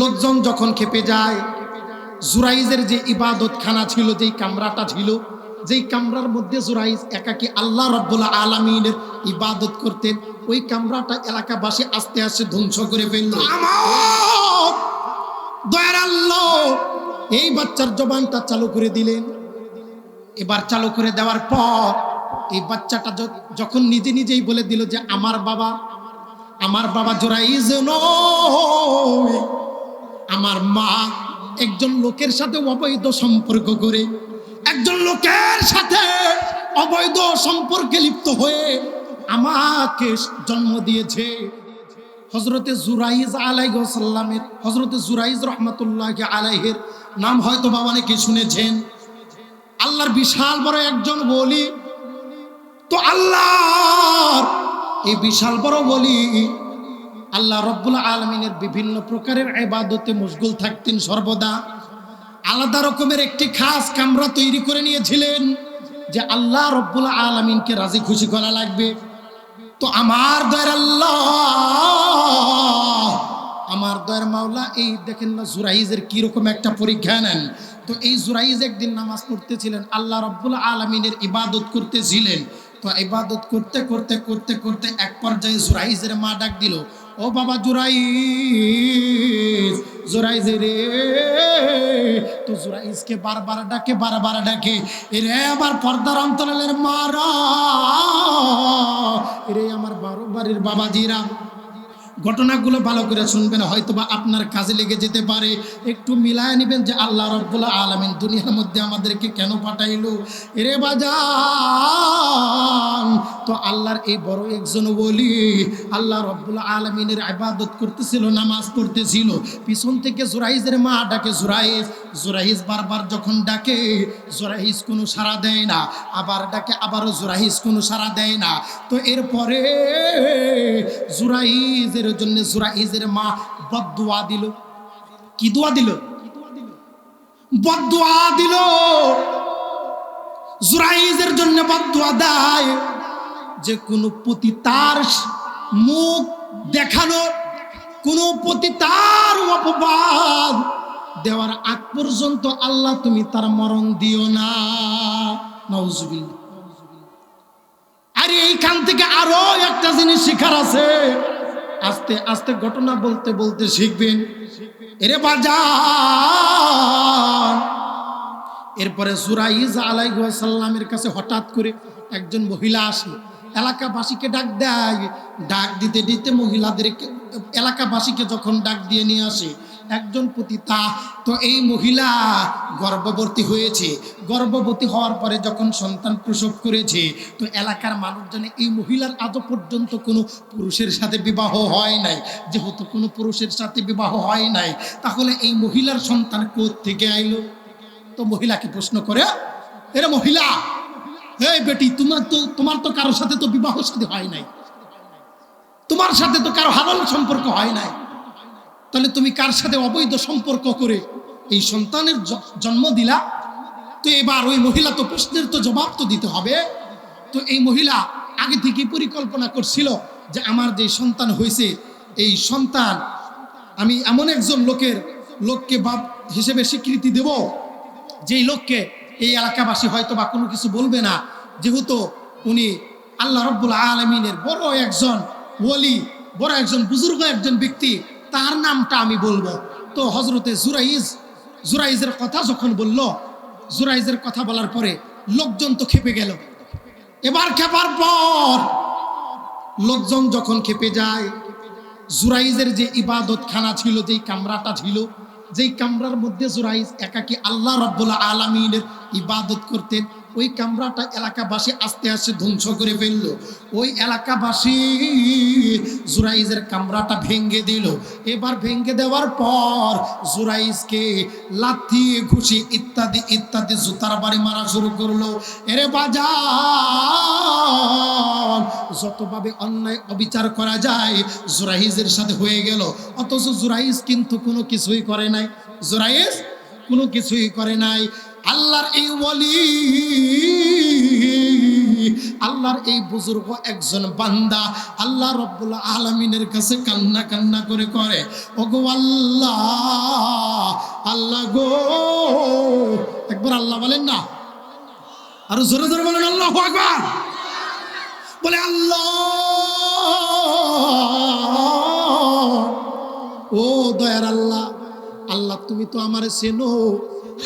লোকজন যখন খেপে যায়, জুরাইজের যে ইবাদতখানা ছিল, যেই কামরাটা ছিল, যেই কামরার মধ্যে জুরাইজ একাকি আল্লাহ রব্বুল আলমিনের ইবাদত করতেন, ওই কামরাটা এলাকাবাসী আস্তে আস্তে ধ্বংস করে ফেলল। এই বাচ্চার জবানটা চালু করে দিলেন। এবার চালু করে দেওয়ার পর, এই বাচ্চাটা যখন নিজে নিজেই বলে দিল যে, আমার বাবা আমার বাবা জোরাইজ নয়। আমার মা একজন লোকের সাথে অবৈধ সম্পর্ক করে, একজন লোকের সাথে অবৈধ সম্পর্কে লিপ্ত হয়ে আমাকে জন্ম দিয়েছে। হজরতে জুরাইজ আলাইসাল্লামের হজরতে জুরাইজ রহমতুল্লাহ আলাইহের নাম হয়তো বাবা অনেকে শুনেছেন। আল্লাহর বিশাল বড় একজন বলি তো আল্লাহর এই বিশাল বড় বলি আল্লাহ রব্বুল আলমিনের বিভিন্ন প্রকারের এবাদতে মশগুল থাকতেন সর্বদা। আলাদা রকমের একটি খাস কামরা তৈরি করে নিয়েছিলেন যে আল্লাহ রব্বুল আলমিনকে রাজি খুশি করা লাগবে। তো আমার দয়ের আল্লাহ, আমার দয়ের মাওলা, এই দেখেন না জুরাইজের কীরকম একটা পরীক্ষা নেন। তো এই জুরাইজ একদিন নামাজ পড়তেছিলেন, আল্লাহ রব্বুল আলমিনের ইবাদত করতেছিলেন। তো ইবাদত করতে করতে করতে করতে এক পর্যায়ে জুরাইজের মা ডাক দিল ও বাবা জুরাইজ জুরাইজ রে, তো জুরাইজকে বারবার ডাকে বারবার ডাকে। এরে আমার পর্দার অন্তরালের মারা, এরে আমার বারো বাড়ির বাবাজিরা। ঘটনাগুলো ভালো করে শুনবেন হয়তো বা আপনার কাজে লেগে যেতে পারে। একটু মিলায় নেবেন যে আল্লাহ রব্বুল আলমিন দুনিয়ার মধ্যে আমাদেরকে কেন পাঠাইলো? এরে বাজান, তো আল্লাহর এই বড় একজন বলি আল্লাহ রব্বুল আলমিনের আবাদত করতেছিল, নামাজ পড়তেছিল। পিছন থেকে জুরাইজের মা ডাকে জুরাইজ জুরাইজ বারবার যখন ডাকে জুরাইজ কোনো সাড়া দেয় না। আবার ডাকে, আবারও জুরাইজ কোনো সাড়া দেয় না। তো এরপরে জুরাইজের জন্য জোরাহিজের মা বদুয়া দিল। কি দোয়া দিল? বদুয়া দিল। জুরাইজের জন্য বদুয়া দেয়। যে কোনো প্রতি তার মুখ দেখানো, কোনো প্রতি তার অপবাদ দেওয়ার আগ পর্যন্ত আল্লাহ তুমি তার মরণ দিও না। নওজুবিল্লাহ আরে এইখান থেকে আরও একটা জিনিস শেখার আছে। আস্তে আস্তে ঘটনা বলতে বলতে শিখবেন। এরে বাজার এরপরে সুরাইজ আলাইসাল্লামের কাছে হঠাৎ করে একজন মহিলা আসে এলাকাবাসীকে ডাক দেয়। ডাক দিতে দিতে মহিলাদেরকে, এলাকাবাসীকে যখন ডাক দিয়ে নিয়ে আসে একজন পতিতা। তো এই মহিলা গর্ভবতী হয়েছে। গর্ভবতী হওয়ার পরে যখন সন্তান প্রসব করেছে, তো এলাকার মানুষজনে এই মহিলার আজও পর্যন্ত কোনো পুরুষের সাথে বিবাহ হয় নাই। যেহেতু কোনো পুরুষের সাথে বিবাহ হয় নাই, তাহলে এই মহিলার সন্তান থেকে আইলো? তো মহিলাকে প্রশ্ন করে? এরা মহিলা! এই বেটি, তোমার তো তোমার তো কারোর সাথে তো বিবাহ সাথে হয় নাই। তোমার সাথে তো কারও হালাল সম্পর্ক হয় নাই। তাহলে তুমি কার সাথে অবৈধ সম্পর্ক করে এই সন্তানের জন্ম দিলা? তো এবার ওই মহিলা তো প্রশ্নের তো জবাব তো দিতে হবে। তো এই মহিলা আগে থেকে পরিকল্পনা করছিল যে আমার যে সন্তান হয়েছে, এই সন্তান আমি এমন একজন লোকের লোককে বাপ হিসেবে স্বীকৃতি দেব, যেই লোককে এই এলাকাবাসী হয়তো বা কোনো কিছু বলবে না। যেহেতু উনি আল্লাহ রব্বুল আলমিনের বড় একজন ওলি বড় একজন বুজুর্গ একজন ব্যক্তি তার নামটা আমি বলব। তো হজরতে জুরাইজ, জুরাইজের কথা যখন বলল, জুরাইজের কথা বলার পরে লোকজন তো খেপে গেল। এবার খেপার পর লোকজন যখন খেপে যায়, জুরাইজের যে ইবাদতখানা ছিল, যেই কামরাটা ছিল, যেই কামরার মধ্যে জুরাইজ একাকি আল্লাহ রব্বুল আলমিনের ইবাদত করতেন ওই কামরাটা এলাকাবাসী আস্তে আস্তে ধ্বংস করে ফেলল। ওই এলাকাবাসী জুরাইজের কামরাটা ভেঙ্গে দিল। এবার ভেঙ্গে দেওয়ার পর জুরাইজকে লাথি, ঘুষি ইত্যাদি ইত্যাদি জুতার বাড়ি মারা শুরু করল। এরে বাজার যতভাবে অন্যায় অবিচার করা যায়, জুরাইজের সাথে হয়ে গেল। অথচ জুরাইজ কিন্তু কোনো কিছুই করে নাই। জুরাইজ কোনো কিছুই করে নাই। আল্লাহর এই ওয়ালি, আল্লাহর এই বুজুর্গ একজন বান্দা আল্লাহ রব্বুল আলমিনের কাছে কান্না কান্না করে করে, ওগো আল্লাহ আল্লাহ গো। একবার আল্লাহ বলেন না। আরও জোরে জোরে বলেন, আল্লাহ আকবার। বলে, আল্লাহ, ও দয়ার আল্লাহ আল্লাহ তুমি তো আমারে চেনো।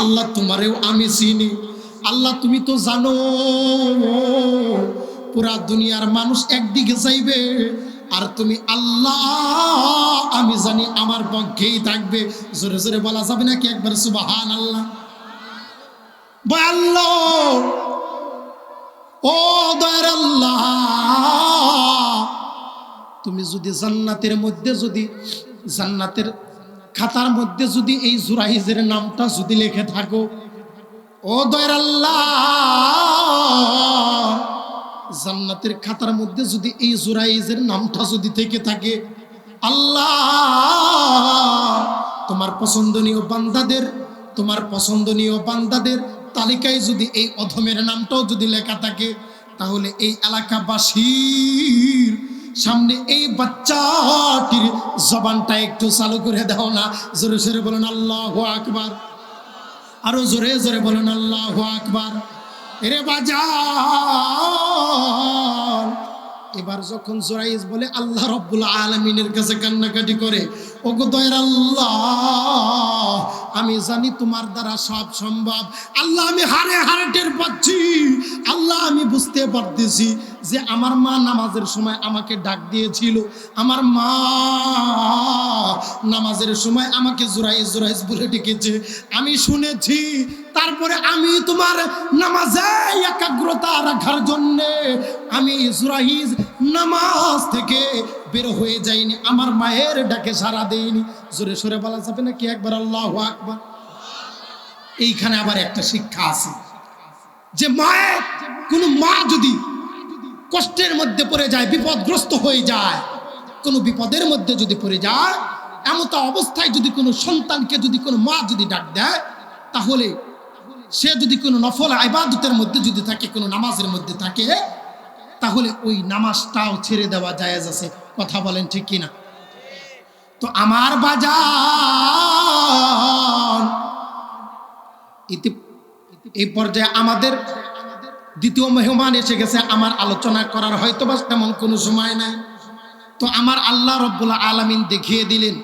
আল্লাহ তোমারেও আমি চিনি। আল্লাহ তুমি তো জানো, পুরা দুনিয়ার মানুষ একদিকে যাইবে, আর তুমি আল্লাহ আমি জানি আমার পক্ষেই থাকবে। জোরে জোরে বলা যাবে নাকি একবার? সুবাহান আল্লাহ আল্লাহ, ও আল্লাহ, তুমি যদি জান্নাতের মধ্যে যদি জান্নাতের খাতার মধ্যে যদি এই জুরাইজের নামটা যদি লিখে থাকো, ও দয়ার আল্লাহ, জান্নাতের খাতার মধ্যে যদি এই জুরাইজের নামটা যদি থেকে থাকে, আল্লাহ, তোমার পছন্দনীয় বান্দাদের, তোমার পছন্দনীয় বান্দাদের তালিকায় যদি এই অধমের নামটাও যদি লেখা থাকে, তাহলে এই এলাকাবাসীর সামনে এই বাচ্চাটির জবানটা একটু চালু করে দাও না। জোরে জোরে বলেন, আল্লাহ আকবার। আরও জোরে জোরে বলেন, আল্লাহ আকবার। এরে বাজার এবার যখন জোরাইজ বলে, আল্লাহ রব্বুল আলমিনের কাছে কান্নাকাটি করে, ওগো দয়ের আল্লাহ, আমি জানি তোমার দ্বারা সব সম্ভব। আল্লাহ, আমি হারে হারে টের পাচ্ছি। আল্লাহ, আমি বুঝতে পারতেছি যে আমার মা নামাজের সময় আমাকে ডাক দিয়েছিল। আমার মা নামাজের সময় আমাকে জোরাইজ জোরাইজ বলে ডেকেছে। আমি শুনেছি, তারপরে আমি তোমার নামাজে একাগ্রতা রাখার জন্যে আমি জুরাইজ নামাজ থেকে বের হয়ে যাইনি, আমার মায়ের ডাকে সারা দেয়নি জোরে সরে বলা যাবে নাকি একবার? আল্লাহ আকবার। এইখানে আবার একটা শিক্ষা আছে যে মায়ের, কোনো মা যদি কষ্টের মধ্যে পড়ে যায়, বিপদগ্রস্ত হয়ে যায়, কোনো বিপদের মধ্যে যদি পড়ে যায়, এমত অবস্থায় যদি কোনো সন্তানকে যদি কোনো মা যদি ডাক দেয়, তাহলে সে যদি কোনো নফল আইবাদতের মধ্যে যদি থাকে, কোনো নামাজের মধ্যে থাকে তাহলে ওই নামাজটাও ছেড়ে দেওয়া জায়েজ আছে। কথা বলেন ঠিক কিনা? তো আমার বাজার এই পর্যায়ে আমাদের দ্বিতীয় মেহমান এসে গেছে, আমার আলোচনা করার হয়তো বা তেমন কোনো সময় নাই। তো আমার আল্লাহ রব্বুল্লা আলমিন দেখিয়ে দিলেন।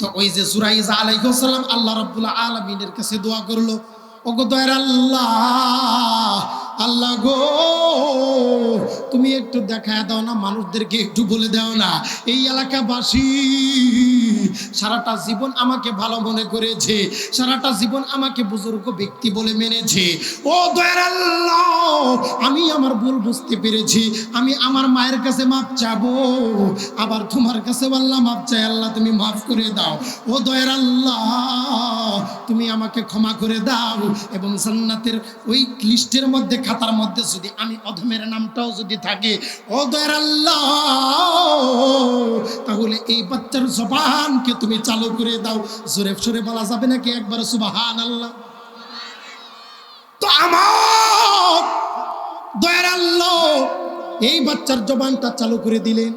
তো ওই যে সুরাইজ আলাইসাল্লাম আল্লাহ রব্বুল্লা আলমিনের কাছে দোয়া করল, ওগো দয়ার আল্লাহ আল্লাহ গো, তুমি একটু দেখা দাও না, মানুষদেরকে একটু বলে দাও না। এই এলাকাবাসী, সারাটা জীবন আমাকে ভালো মনে করেছে, সারাটা জীবন আমাকে বুজুর্গ ব্যক্তি বলে মেনেছে। ও দয়ার আল্লাহ, আমি আমার ভুল বুঝতে পেরেছি, আমি আমার মায়ের কাছে মাপ চাবো, আবার তোমার কাছে আল্লাহ মাপ চাই আল্লাহ তুমি মাফ করে দাও। ও দয়ার আল্লাহ, তুমি আমাকে ক্ষমা করে দাও এবং জান্নাতের ওই লিস্টের মধ্যে খাতার মধ্যে যদি আমি অধমের নামটাও যদি থাকে, ও আল্লাহ, তাহলে এই বাচ্চার জবানকে তুমি চালু করে দাও। জোরে সরে বলা যাবে নাকি একবার? সুবাহান আল্লাহ তো আমার দয়ার আল্লাহ, এই বাচ্চার জবানটা চালু করে দিলেন।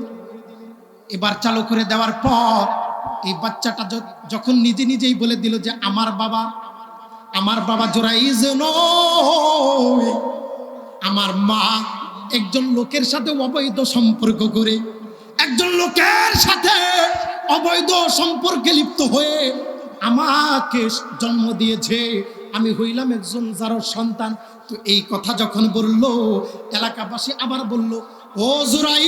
এবার চালু করে দেওয়ার পর এই বাচ্চাটা যখন নিজে নিজেই বলে দিল যে, আমার বাবা আমার বাবা জোরাইজ নয় আমার মা একজন লোকের সাথে অবৈধ সম্পর্ক করে, একজন লোকের সাথে অবৈধ সম্পর্কে লিপ্ত হয়ে আমাকে জন্ম দিয়েছে। আমি হইলাম একজন যার সন্তান। তো এই কথা যখন বলল, এলাকাবাসী আবার বলল, ও জোরাই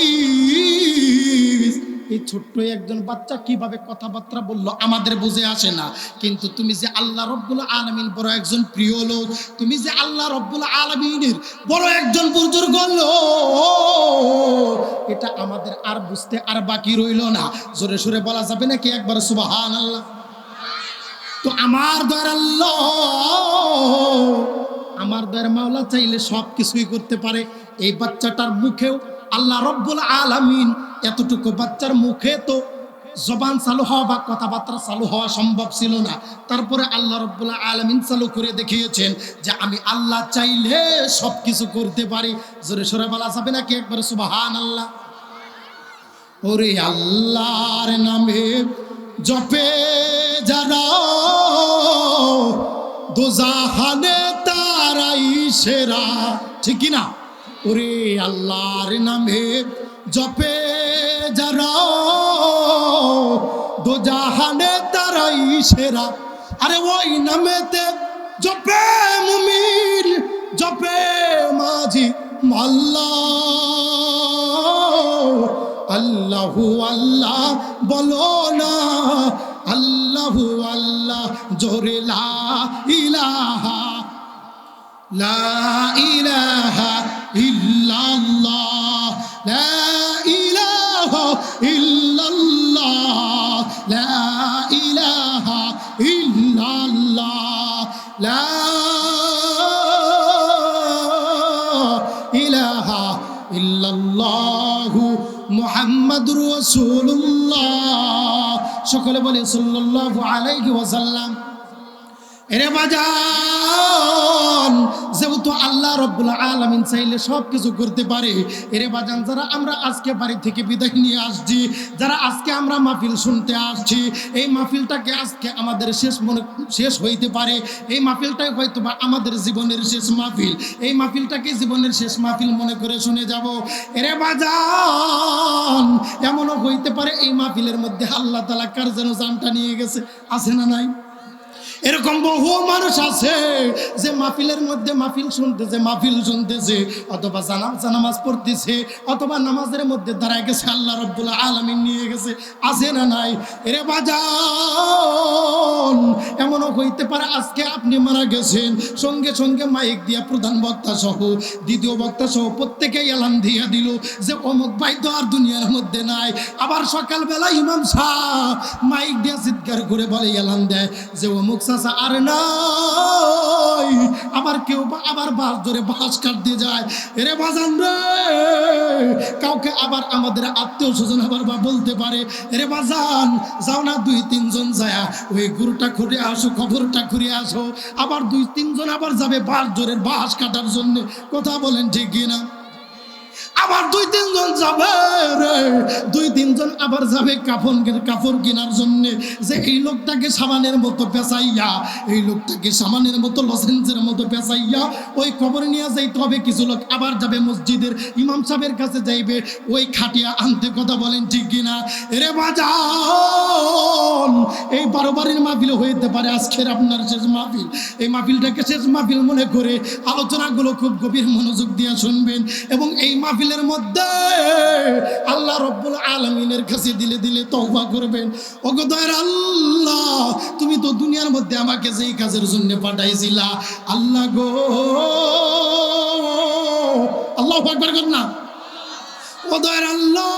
এই ছোট্ট একজন বাচ্চা কীভাবে কথাবার্তা বলল আমাদের বুঝে আসে না। কিন্তু তুমি যে আল্লাহ রব্বুল আলমিন বড় একজন প্রিয় লোক, তুমি যে আল্লাহ রব্বুল আলমিনের বড় একজন বুজুর্গ লোক, এটা আমাদের আর বুঝতে আর বাকি রইল না। জোরে সোরে বলা যাবে নাকি একবার? সুবাহান আল্লাহ তো আমার দয়ার আল্লাহ, আমার দয়ার মাওলা চাইলে সব কিছুই করতে পারে। এই বাচ্চাটার মুখেও আল্লাহ রব্বুল আলামিন এতটুকু বাচ্চার মুখে তো জবান চালু হওয়া বা কথাবার্তা চালু হওয়া সম্ভব ছিল না। তারপরে আল্লাহ রব্বুল্লাহ আলমিন চালু করে দেখিয়েছেন যে আমি আল্লাহ চাইলে সব কিছু করতে পারি। জোরে সরে বলা যাবে নাকি একবারে? সুবাহান আল্লাহ ওরে আল্লাহর নামে জপে যারা তারাই সেরা। ঠিক না ওরে আল্লাহর নামে জপে যারা, দোজাহানে তারাই সেরা। আরে ওই নামেতে জপে মুমির জপে মাঝি মাল্লা। আল্লাহু আল্লাহ বলো না, আল্লাহু আল্লাহ জোরে লা ইলাহা লা ইলাহা ইল্লাল্লাহ লা ইলাহা ইল্লাল্লাহ লা ইলাহা ইল্লাল্লাহ লা ইলাহা ইল্লাল্লাহু মুহাম্মাদুর রাসূলুল্লাহ সকলে বলে সাল্লাল্লাহু আলাইহি ওয়াসাল্লাম এরে বাজান, যেহেতু আল্লাহ রব্বুল আলমিন চাইলে সব কিছু করতে পারে, এরে বাজান, যারা আমরা আজকে বাড়ি থেকে বিদায় নিয়ে আসছি, যারা আজকে আমরা মাহফিল শুনতে আসছি, এই মাহফিলটাকে আজকে আমাদের শেষ মনে, শেষ হইতে পারে, এই মাহফিলটাই হয়তো বা আমাদের জীবনের শেষ মাহফিল, এই মাহফিলটাকে জীবনের শেষ মাহফিল মনে করে শুনে যাব। এরে বাজান, এমনও হইতে পারে এই মাহফিলের মধ্যে আল্লাহ তালা কার যেন জানটা নিয়ে গেছে, আছে না নাই? এরকম বহু মানুষ আছে যে মাহফিলের মধ্যে মাহফিল শুনতেছে মাহফিল শুনতেছে, অথবা জানাম নামাজ পড়তেছে, অথবা নামাজের মধ্যে দাঁড়ায় গেছে, আল্লাহ রব্বুল আলমিন নিয়ে গেছে, আছে না নাই? এরে বাজান, এমনও হইতে পারে আজকে আপনি মারা গেছেন, সঙ্গে সঙ্গে মাইক দিয়া প্রধান বক্তা সহ, দ্বিতীয় বক্তা সহ প্রত্যেকে এলান দিয়া দিল যে অমুক ভাই তো আর দুনিয়ার মধ্যে নাই। আবার সকালবেলা ইমাম শাহ মাইক দিয়া চিৎকার করে বলে এলান দেয় যে অমুক চাচা, আর নাই। আবার কেউ আবার বাস ধরে বাস কাটতে যায়। এরে বাজান রে, কাউকে আবার আমাদের আত্মীয় স্বজন আবার বা বলতে পারে। এরে বাজান, যাও না দুই তিনজন যায়। ওই গুরুটা ঘুরে আসো খবরটা ঘুরে আসো। আবার দুই তিনজন আবার যাবে বাস ধরে বাস কাটার জন্য। কথা বলেন ঠিক কিনা? আবার দুই তিনজন যাবে রে। দুই তিনজন আবার যাবে কাফন কাপড় কেনার জন্য। যে এই লোকটাকে সামানের মতো পেঁচাইয়া, এই লোকটাকে সামানের মতো লসেন্সের মতো পেঁচাইয়া ওই খবর নিয়ে যাইতে হবে। কিছু লোক আবার যাবে মসজিদের ইমাম সাহেবের কাছে যাইবে। ওই খাটিয়া আনতে কথা বলেন ঠিক কিনা রে বাজান, এই বারো বাড়ির মাহফিল হইতে পারে, আজকের আপনার শেষ মাহফিল। এই মাহফিলটাকে শেষ মাহফিল মনে করে আলোচনাগুলো খুব গভীর মনোযোগ দিয়ে শুনবেন। এবং এই মাহফিলের মধ্যে আল্লাহ রব্বুল আলমিনের কাছে দিলে দিলে তৌবা করবেন। ওগো দয়ের আল্লাহ, তুমি তো দুনিয়ার মধ্যে আমাকে যেই কাজের জন্য পাঠাইছিলা। আল্লাহ গো, আল্লাহ একবার কর না। ও দয়ের আল্লাহ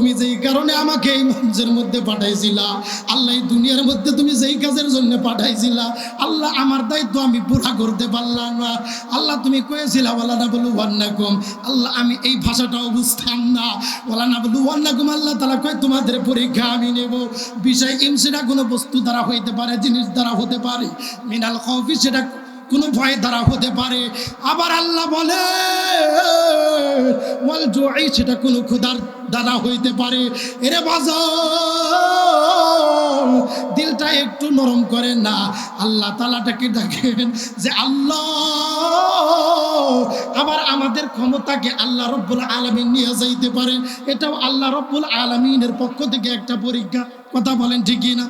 তুমি যেই কারণে আমাকে এই মঞ্চের মধ্যে পাঠাইছিলা, আল্লাহ এই দুনিয়ার মধ্যে তুমি যেই কাজের জন্য পাঠাইছিলা, আল্লাহ আমার দায়িত্ব আমি পুরা করতে পারলাম না। আল্লাহ তুমি কয়েছিলা ওলা না বলু ওয়ান্নাকুম আল্লাহ আমি এই ভাষাটাও বুঝতাম না। ওলা না বলু ওয়ান্নাকুম আল্লাহ তালা কয়, তোমাদের পরীক্ষা আমি নেব। বিষয় ইম সেটা কোনো বস্তু দ্বারা হইতে পারে, জিনিস দ্বারা হতে পারে। মিনাল খফি সেটা কোনো ভয় দ্বারা হতে পারে। আবার আল্লাহ বলে জুই সেটা কোনো ক্ষুধার দ্বারা হইতে পারে। এরে বাজার দিলটা একটু নরম করেন না। আল্লাহ তালাটাকে ডাকেন যে, আল্লাহ, আবার আমাদের ক্ষমতাকে আল্লাহ রব্বুল আলমিন নিয়ে যাইতে পারেন এটাও আল্লাহ রব্বুল আলমিনের পক্ষ থেকে একটা পরীক্ষা। কথা বলেন ঠিকই না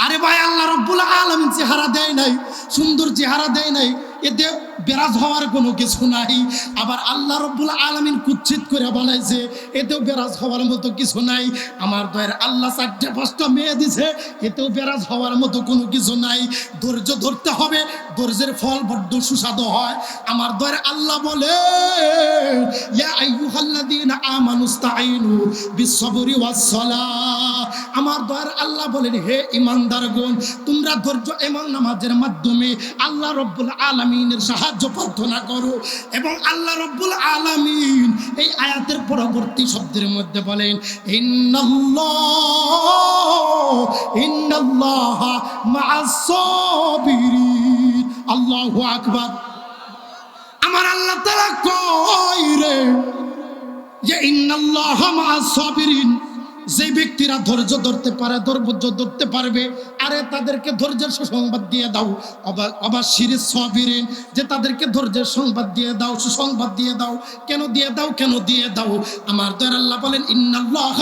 আরে ভাই আল্লাহ রব্বুল আলম চেহারা দেয় নাই সুন্দর চেহারা দেয় নাই। এতে বেরাজ হওয়ার কোনো কিছু নাই। আবার আল্লাহ রব্বুল আলমিন কুচ্ছিত করে বানাইছে এতেও বেরাজ হওয়ার মতো কিছু নাই। আমার দয়ের আল্লাহ চারটে পাঁচটা মেয়ে দিছে, এতেও বেরাজ হওয়ার মতো কোনো কিছু নাই। ধৈর্য ধরতে হবে, ধৈর্যের ফল বড্ড সুস্বাদু হয়। আমার দয়ের আল্লাহ বলে আমার দয়ার আল্লাহ বলেন, হে ইমানদার গণ তোমরা ধৈর্য এবং নামাজের মাধ্যমে আল্লাহ রব্বুল আলমিনের সাহায্য প্রার্থনা করো এবং আল্লাহ রব্বুল আলমিন এই আয়াতের পরবর্তী শব্দের মধ্যে বলেন মাআস-সাবিরিন। আকবার। আমার আল্লাহ তাআলা কই রে যে, ইন্নাল্লাহ মাআস সাবিরিন যে ব্যক্তিরা ধৈর্য ধরতে পারে ধৈর্য ধরতে পারবে, আরে তাদেরকে ধৈর্যের সুসংবাদ দিয়ে দাও। অবা শিরিস সাবিরিন যে তাদেরকে ধৈর্যের সংবাদ দিয়ে দাও, সুসংবাদ দিয়ে দাও। কেন দিয়ে দাও, কেন দিয়ে দাও? আমার দয়ার আল্লাহ বলেন, ইন্নাল্লাহ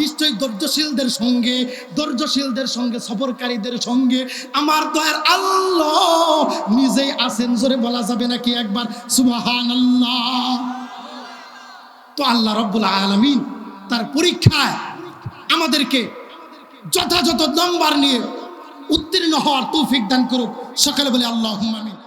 নিশ্চয়ই ধৈর্যশীলদের সঙ্গে ধৈর্যশীলদের সঙ্গে, সফরকারীদের সঙ্গে আমার দয়ার আল্লাহ নিজেই আছেন। জোরে বলা যাবে নাকি একবার? সুবহানাল্লাহ। তো আল্লাহ রব্বুল আলমিন তার পরীক্ষায় আমাদেরকে যথাযথ নম্বর নিয়ে উত্তীর্ণ হওয়ার তৌফিক দান করুক। সকালে বলে আল্লাহ আমি